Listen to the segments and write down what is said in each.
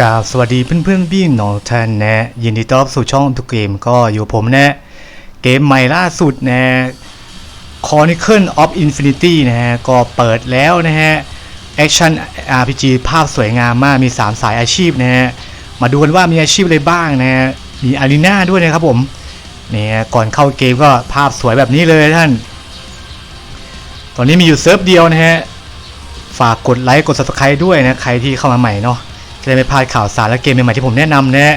กราบสวัสดีเพื่อนเพื่อนๆพี่น้องท่านนะยินดีต้อนรับสู่ช่องทุกเกมก็อยู่ผมนะ เกมใหม่ล่าสุดนะ Chronicle of Infinity นะฮะก็เปิดแล้วนะฮะ Action RPG ภาพสวยงามมากมี 3 สายอาชีพนะฮะมาดูกันว่ามีอาชีพอะไรบ้างนะฮะมีอารีนาด้วยนะครับผมเนี่ยก่อนเข้าเกมก็ภาพสวยแบบนี้เลยท่าน ตอนนี้มีอยู่เซิร์ฟเดียวนะฮะฝากกดไลค์กด subscribe ด้วยนะใครที่เข้ามาใหม่เนาะ จะได้ไม่พลาดข่าวสารและเกมใหม่ๆที่ผมแนะนำนะฮะ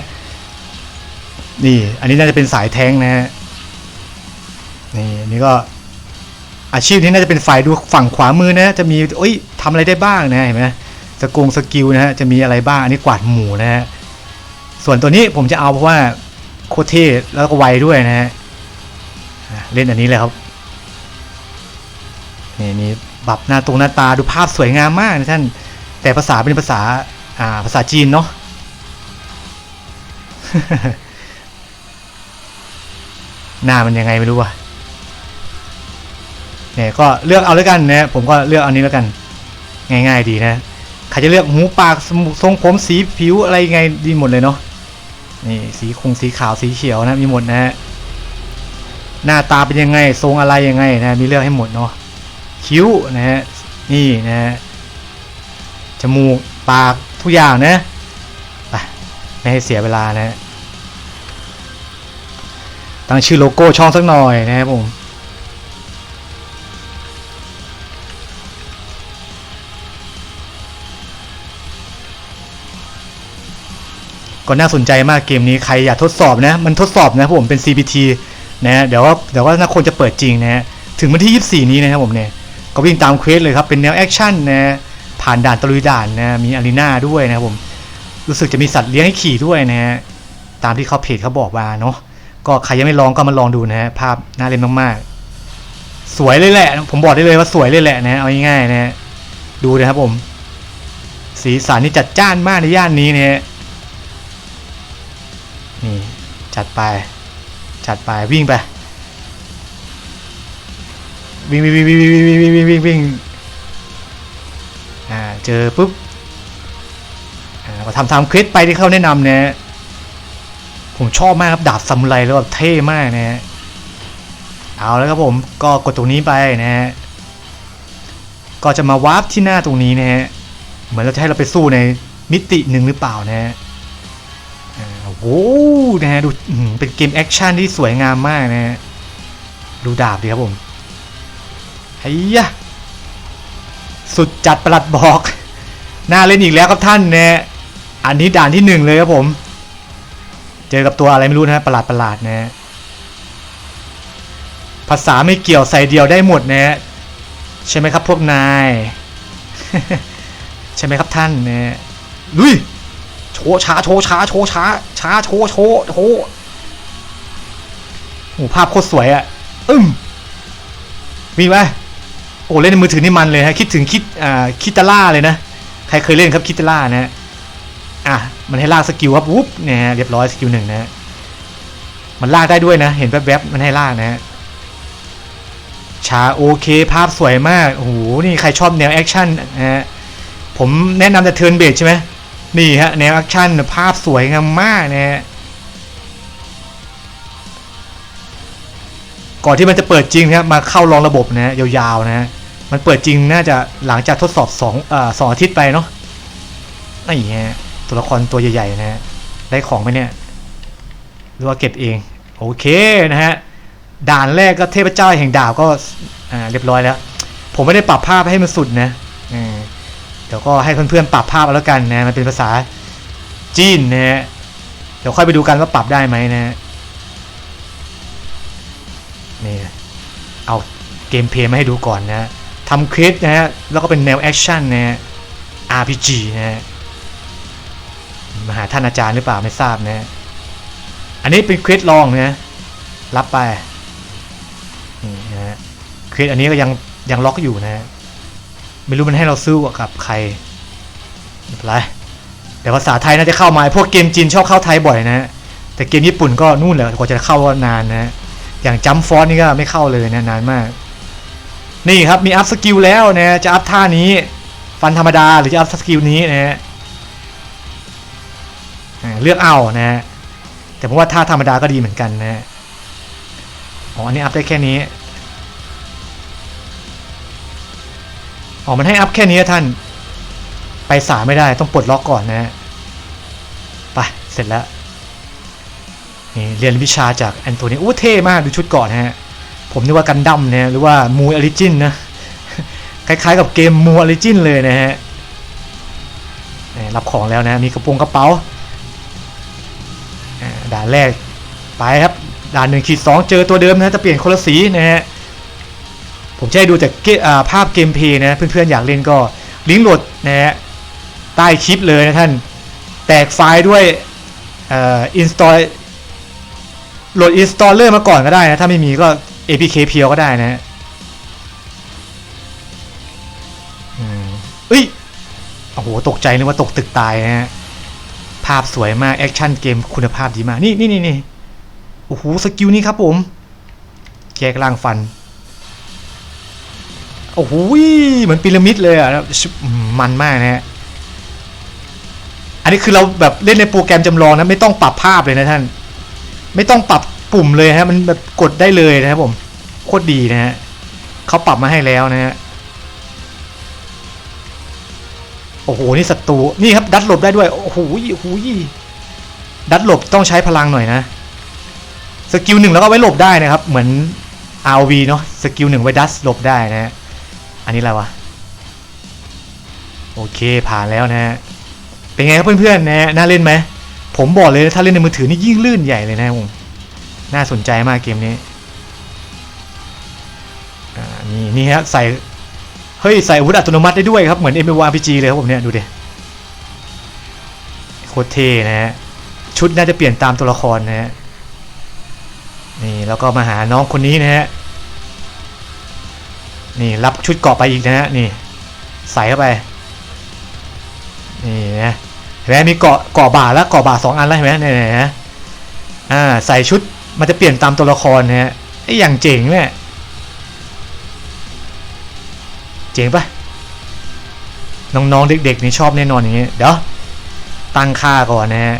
นี่ อันนี้น่าจะเป็นสายแท้งนะฮะนี่อันนี่ก็อาชีพนี้น่าจะเป็นฝ่ายดูฝั่งขวามือนะจะมีเอ้ยทำอะไรได้บ้างนะเห็นไหมสกงสกิลนะฮะจะมีอะไรบ้างอันนี้กวาดหมูนะฮะส่วนตัวนี้ผมจะเอาเพราะว่าโคตรเท่แล้วก็ไวด้วยนะฮะเล่นอันนี้เลยครับนี่นี่ปรับหน้าตรงหน้าตาดูภาพสวยงามมากนะท่านแต่ภาษาเป็นภาษา อ่าภาษาจีนเนาะหน้ามันยังไงไม่รู้ว่ะเนี่ยก็เลือกเอาแล้วกันนะผมก็เลือกเอานี้แล้วกัน ง่าย ๆ ดีนะใครจะเลือกหูปากทรงผมสีผิวอะไรยังไงดีหมดเลยเนาะนี่สีคงสีขาวสีเขียวนะมีหมดนะฮะหน้าตาเป็นยังไงทรงอะไรยังไงนะมีเลือกให้หมดเนาะคิ้วนะฮะนี่นะฮะจมูกปาก ทุกอย่างนะไปไม่ให้เสียเวลานะตั้งชื่อโลโก้ช่องสักหน่อยนะครับผมก็น่าสนใจมากเกมนี้ใครอยากทดสอบนะ มันทดสอบนะผมเป็น CPT นะเดี๋ยวว่าเดี๋ยวว่าน่าคนจะเปิดจริงนะฮะถึงวันที่ 24 นี้นะครับผมเนี่ย ก็วิ่งตามเควสเลยครับ เป็นแนวแอคชั่นนะ ผ่านด่านตะลุยด่านนะมีอารีนาด้วยนะครับผม รู้สึกจะมีสัตว์เลี้ยงให้ขี่ด้วยนะฮะตามที่เขาเพจเขาบอกมาเนาะก็ใครยังไม่ลองก็มาลองดูนะฮะภาพน่าเล่นมากๆ สวยเลยแหละ ผมบอกได้เลยว่าสวยเลยแหละนะเอาง่ายๆนะฮะดูนะครับผม สีสันนี่จัดจ้านมากในย่านนี้นะฮะนี่จัดไป จัดไปวิ่งไปวิ่งวิ่งวิ่งวิ่งวิ่งวิ่งวิ่งวิ่งงง เจอปุ๊บอ่าทำทำคลิปไปที่เขาแนะนำเนี่ยผมชอบมากครับดาบซามูไรแล้วแบบเท่มากนะฮะเอาแล้วครับผมก็กดตรงนี้ไปนะฮะก็จะมาวาร์ปที่หน้าตรงนี้นะฮะเหมือนเราจะให้เราไปสู้ในมิติหนึ่งหรือเปล่านะฮะโอ้โหนะฮะดูเป็นเกมแอคชั่นที่สวยงามมากนะฮะดูดาบดีครับผมไอ้ยะสุดจัดประหลัดบอก น่าเล่นอีกแล้วครับท่านเนี่ยอันนี้ด่านที่หนึ่งเลยครับผม เจอกับตัวอะไรไม่รู้นะประหลาดประหลาดนะฮะภาษาไม่เกี่ยวใส่เดียวได้หมดนะฮะใช่ไหมครับพวกนาย ใช่ไหมครับท่านเนี่ยลุยโชช้าโชช้าโชช้าช้าโชโชโชโอ้ภาพโคตรสวยอะอึ้มมีไหมโอ้เล่นในมือถือนี่มันเลยฮะคิดถึงคิดอ่าคิตาล่าเลยนะ ใครเคยเล่นครับคิตาล่านะฮะอะมันให้ลากสกิลครับวุ๊บเนี่ยฮะเรียบร้อยสกิลหนึ่งนะฮะมันลากได้ด้วยนะ เห็นแวบๆมันให้ลากนะฮะชาโอเคภาพสวยมากโอ้โหนี่ใครชอบแนวแอคชั่นนะฮะผมแนะนำแต่เทิร์นเบสใช่ไหมนี่ฮะแนวแอคชั่นภาพสวยงามมากนะฮะก่อนที่มันจะเปิดจริงนะมาเข้าลองระบบนะฮะยาวๆนะฮะ มันเปิดจริงน่าจะหลังจากทดสอบสองอ่อสองอาทิตย์ไปเนาะนี่ฮะตัวละครตัวใหญ่ๆนะฮะได้ของไหมเนี่ยหรือว่าเก็บเองโอเคนะฮะด่านแรกก็เทพเจ้าแห่งดาบก็อ่าเรียบร้อยแล้ว ผมไม่ได้ปรับภาพให้มันสุดนะอืมเดี๋ยวก็ให้เพื่อนๆปรับภาพเอาแล้วกันนะมันเป็นภาษาจีนนะฮะเดี๋ยวค่อยไปดูกันว่าปรับได้ไหมนะนี่เอาเกมเพลย์มาให้ดูก่อนนะ ทำคลิปนะฮะ แล้วก็เป็นแนวแอคชั่นนะฮะ RPG นะฮะมาหาท่านอาจารย์หรือเปล่าไม่ทราบนะฮะ อันนี้เป็นคลิปลองนะรับไปนี่นะฮะคลิปอันนี้ก็ยังยังล็อกอยู่นะฮะ ไม่รู้มันให้เราซื้อกับใครไม่เป็นไรแต่ภาษาไทยน่าจะเข้ามาพวกเกมจีนชอบเข้าไทยบ่อยนะฮะแต่เกมญี่ปุ่นก็นู่นแหละกว่าจะเข้าก็นานนะฮะอย่างจัมฟอนนี่ก็ไม่เข้าเลยนะนานมาก นี่ครับมีอัพสกิลแล้วนะจะอัพท่านี้ ฟันธรรมดาหรือจะอัพสกิลนี้นะฮะเลือกเอานะฮะแต่ผมว่าท่าธรรมดาก็ดีเหมือนกันนะฮะอ๋ออันนี้อัพได้แค่นี้อ๋อมันให้อัพแค่นี้ท่าน ไปสาไม่ได้ต้องปลดล็อกก่อนนะฮะไปเสร็จแล้วนี่เรียนวิชาจากแอนโทนีอู้เท่มากดูชุดก่อนนะฮะ ผมนึกว่ากันดั้มนะหรือว่ามูออริจินนะ คล้ายๆกับเกมมูออริจินเลยนะฮะรับของแล้วนะ มีกระโปรงกระเป๋าอ่าด่านแรกไปครับ ด่านหนึ่งขีดสองเจอตัวเดิมนะจะเปลี่ยนคนละสีนะฮะ ผมจะให้ดูจากเกอ่าภาพเกมเพย์นะ เพื่อนๆ อยากเล่นก็ลิงก์โหลดนะฮะ ใต้คลิปเลยนะท่าน แตกไฟล์ด้วยอ่อ install โหลด installer มาก่อนก็ได้นะ ถ้าไม่มีก็ apk เพียวก็ได้นะฮะอืมเอ้ย โอ้โห ตกใจนึกว่าตกตึกตายนะฮะ ภาพสวยมาก แอคชั่นเกมคุณภาพดีมาก นี่นี่นี่นี่โอ้โห สกิลนี้ครับผมแกกล่างฟัน โอ้โห เหมือนพีระมิดเลยอะ มันมากนะฮะ อันนี้คือเราแบบเล่นในโปรแกรมจำลองนะ ไม่ต้องปรับภาพเลยนะท่าน ไม่ต้องปรับ ปุ่มเลยฮะมันแบบกดได้เลยนะครับผมโคตรดีนะฮะเขาปรับมาให้แล้วนะฮะโอ้โหนี่ศัตรูนี่ครับดัดหลบได้ด้วยโอ้โหโอ้โหดัดหลบต้องใช้พลังหน่อยนะสกิลหนึ่งแล้วก็ไว้หลบได้นะครับ เหมือน RV เนาะสกิลหนึ่งไว้ดัสหลบได้นะฮะอันนี้อะไรวะโอเคผ่านแล้วนะฮะเป็นไงครับเพื่อนๆนะฮะน่าเล่นไหมผมบอกเลยถ้าเล่นในมือถือนี่ยิ่งลื่นใหญ่เลยนะผม น่าสนใจมากเกมนี้อ่านี่นี่ฮะใส่ เฮ้ย ใส่อาวุธอัตโนมัติได้ด้วยครับ เหมือน MMORPG เลยครับผมเนี่ย ดูดิโคตรเท่นะฮะ ชุดน่าจะเปลี่ยนตามตัวละครนะฮะ นี่ แล้วก็มาหาน้องคนนี้นะฮะ นี่ รับชุดเกาะไปอีกนะฮะ นี่ ใส่เข้าไป นี่นะเห็นไหมมีเกาะเกาะบ่าแล้วเกาะบ่าสองอันแล้วเห็นไหมเนี่ยนะอ่า ใส่ชุด มันจะเปลี่ยนตามตัวละครนะฮะไอ้อย่างเจ๋งเนี่ยเจ๋งปะน้องๆเด็กๆนี่ชอบแน่นอนอย่างเงี้ยเดี๋ยวตั้งค่าก่อนนะฮะ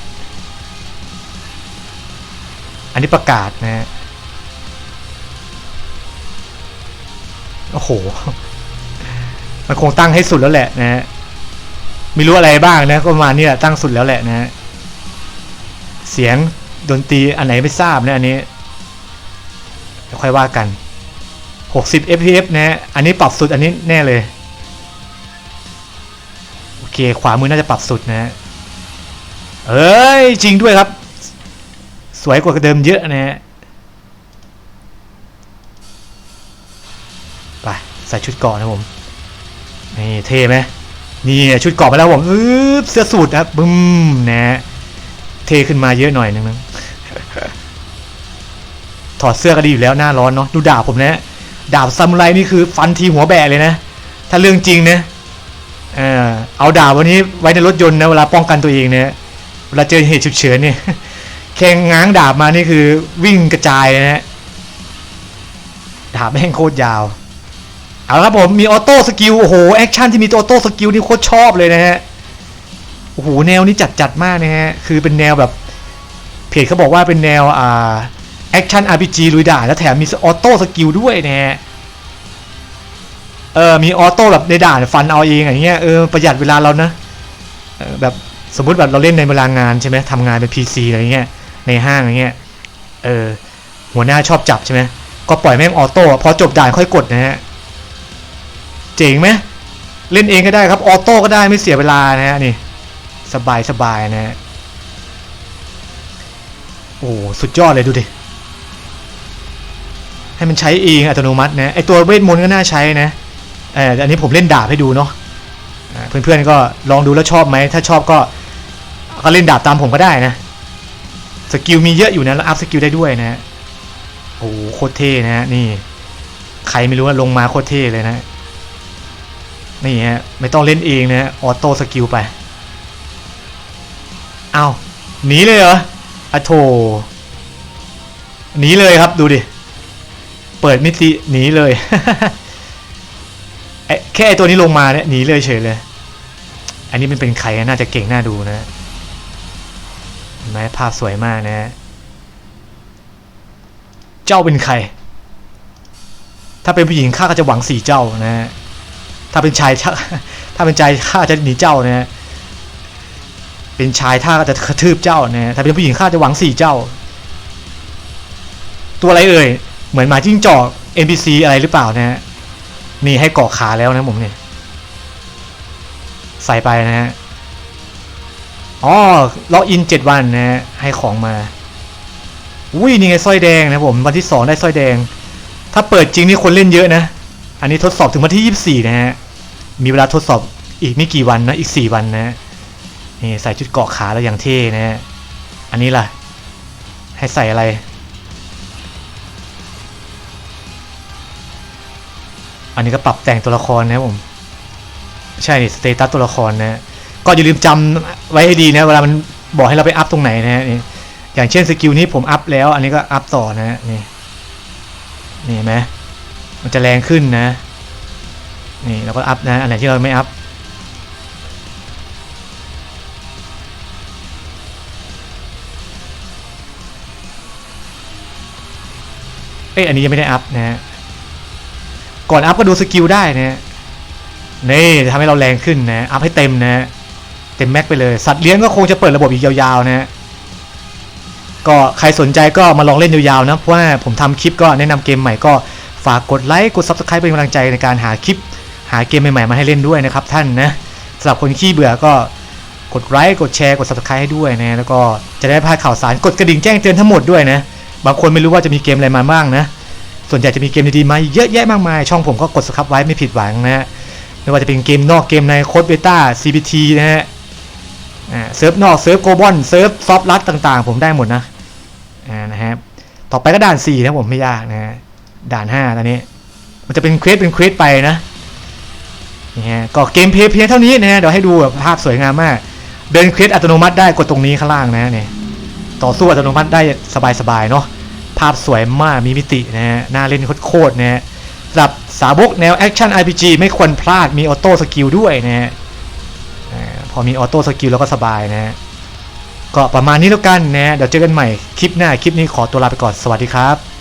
อันนี้ประกาศนะฮะโอ้โห มันคงตั้งให้สุดแล้วแหละนะฮะไม่รู้อะไรบ้างนะก็ประมาณนี้แหละตั้งสุดแล้วแหละนะฮะเสียง ดนตรีอันไหนไม่ทราบนะอันนี้เดี๋ยวค่อยว่ากัน 60 fps นะ อันนี้ปรับสุดอันนี้แน่เลย โอเค ขวามือน่าจะปรับสุดนะฮะเอ้ย จริงด้วยครับ สวยกว่าเดิมเยอะนะฮะไปใส่ชุดเกาะนะผม นี่เท่ไหมนี่ชุดเกาะมาแล้วผมอึ๊บเสื้อสูทนะครับบึ้มนะฮะเท่ขึ้นมาเยอะหน่อยนึงนะ ถอดเสื้อก็ดีอยู่แล้วหน้าร้อนเนาะดูดาบผมนะดาบซามูไรนี่คือฟันทีหัวแบะเลยนะ ถ้าเรื่องจริงนะเออเอาดาบวันนี้ไว้ในรถยนต์นะเวลาป้องกันตัวเองเนี่ยเวลาเจอเหตุฉุกเฉินเนี่ยแค่ง้างดาบมานี่คือวิ่งกระจายนะฮะดาบแม่งโคตรยาว เอาละครับผมมีออโต้สกิลโอ้โหแอคชั่นที่มีออโต้สกิลนี่โคตรชอบเลยนะฮะโอ้โหแนวนี้จัดจัดมากนะฮะคือเป็นแนวแบบเพจเขาบอกว่าเป็นแนวอ่า แอคชั่น RPG ลุยด่านแล้วแถมมีออโต้สกิลด้วยนะฮะ เออ มีออโต้แบบในด่านฟันเอาเองอย่างเงี้ย เออ ประหยัดเวลาเรานะออแบบสมมติแบบเราเล่นในเวลางานใช่ไหมทำงานเป็น PC อะไรเงี้ย ในห้างอย่างเงี้ย เออ หัวหน้าชอบจับใช่ไหม ก็ปล่อยแม่งออโต้ พอจบด่านค่อยกดนะฮะ เจ๋งไหม เล่นเองก็ได้ครับ ออโต้ก็ได้ไม่เสียเวลานะฮะนี่ สบายสบายนะฮะ โอ้ สุดยอดเลยดูดิ ให้มันใช้เองอัตโนมัตินะไอตัวเวทมนต์ก็น่าใช้นะเอออันนี้ผมเล่นดาบให้ดูเนาะอ่าเพื่อนๆก็ลองดูแล้วชอบไหมถ้าชอบก็ก็เล่นดาบตามผมก็ได้นะสกิลมีเยอะอยู่นะแล้วอัพสกิลได้ด้วยนะโอ้โคตรเท่นะฮะนี่ ใครไม่รู้ว่าลงมาโคตรเท่เลยนะ นี่ฮะไม่ต้องเล่นเองนะฮะออโต้สกิลไปเอาหนีเลยเหรออะโถหนีเลยครับดูดิ เปิดมิติหนีเลยไอ้แค่ไอตัวนี้ลงมาเนี่ยหนีเลยเฉยเลย อันนี้มันเป็นใครน่าจะเก่งน่าดูนะเห็นไหมภาพสวยมากนะฮะเจ้าเป็นใคร ถ้าเป็นผู้หญิงข้าก็จะหวังสี่เจ้านะฮะถ้าเป็นชายถ้าถ้าเป็นชายข้าจะหนีเจ้านะฮะเป็นชายข้าก็จะกระทืบเจ้านะฮะถ้าเป็นผู้หญิงข้าจะหวังสี่เจ้า ตัวอะไรเอ่ย เหมือนหมาจิ้งจอก NPC อะไรหรือเปล่านะฮะนี่ให้เกาะขาแล้วนะผมเนี่ย ใส่ไปนะฮะอ๋อล็อกอินเจ็ดวันนะฮะให้ของมาอุ้ยนี่ไงสร้อยแดงนะผมวันที่สองได้สร้อยแดง ถ้าเปิดจริงนี่คนเล่นเยอะนะ อันนี้ทดสอบถึงวันที่ยี่สี่นะฮะมีเวลาทดสอบอีกไม่กี่วันนะอีกสี่วันนะนี่ใส่ชุดเกาะขาแล้วอย่างเท่นะฮะอันนี้ล่ะ ให้ใส่อะไร อันนี้ก็ปรับแต่งตัวละครนะครับผม ใช่นี่สเตตัสตัวละครนะก็อย่าลืมจำไว้ให้ดีนะ เวลามันบอกให้เราไปอัพตรงไหนนะฮะนี่อย่างเช่นสกิลนี้ผมอัพแล้ว อันนี้ก็อัพต่อนะฮะนี่นี่เห็นไหมมันจะแรงขึ้นนะ นี่เราก็อัพนะ อันไหนที่เราไม่อัพเอ้ยอันนี้ยังไม่ได้อัพนะฮะ ก่อนอัพก็ดูสกิลได้นะนี่จะทำให้เราแรงขึ้นนะอัพให้เต็มนะเต็มแม็กไปเลยสัตว์เลี้ยงก็คงจะเปิดระบบอีกยาวๆนะก็ใครสนใจก็มาลองเล่นยาวๆนะเพราะว่าผมทำคลิปก็แนะนำเกมใหม่ก็ฝากกดไลค์กด Subscribe เป็นกำลังใจในการหาคลิป หาเกมใหม่ๆมาให้เล่นด้วยนะครับท่านนะสำหรับคนขี้เบื่อก็กดไลค์กดแชร์กด Subscribe ให้ด้วยนะแล้วก็จะได้พลาดข่าวสารกดกระดิ่งแจ้งเตือนทั้งหมดด้วยนะบางคนไม่รู้ว่าจะมีเกมอะไรมาบ้างนะ ส่วนใหญ่จะมีเกมดีๆมาเยอะแยะมากมาย ช่องผมก็กดสครับไว้ไม่ผิดหวังนะฮะไม่ว่าจะเป็นเกมนอกเกมในโค้ดเบต้า CBT นะฮะเซิร์ฟนอกเซิร์ฟโกลบอลเซิร์ฟซอฟลัดต่างๆ ผมได้หมดนะนะฮะต่อไปก็ด่าน 4 นะผมไม่ยากนะฮะด่าน 5 ตอนนี้ มันจะเป็นเควสเป็นเควสไปนะนี่ฮะก็เกมเพลย์เพียงเท่านี้นะฮะเดี๋ยวให้ดูแบบภาพสวยงามมาก เดินเควสอัตโนมัติได้กดตรงนี้ข้างล่างนะเนี่ยต่อสู้อัตโนมัติได้สบายๆเนาะ ภาพสวยมากมีมิตินะฮะน่าเล่นโคตรๆนะฮะสำหรับสาวกแนวแอคชั่น RPG ไม่ควรพลาดมีออโต้สกิลด้วยนะฮะพอมีออโต้สกิลแล้วก็สบายนะฮะก็ประมาณนี้แล้วกันนะเดี๋ยวเจอกันใหม่คลิปหน้าคลิปนี้ขอตัวลาไปก่อนสวัสดีครับ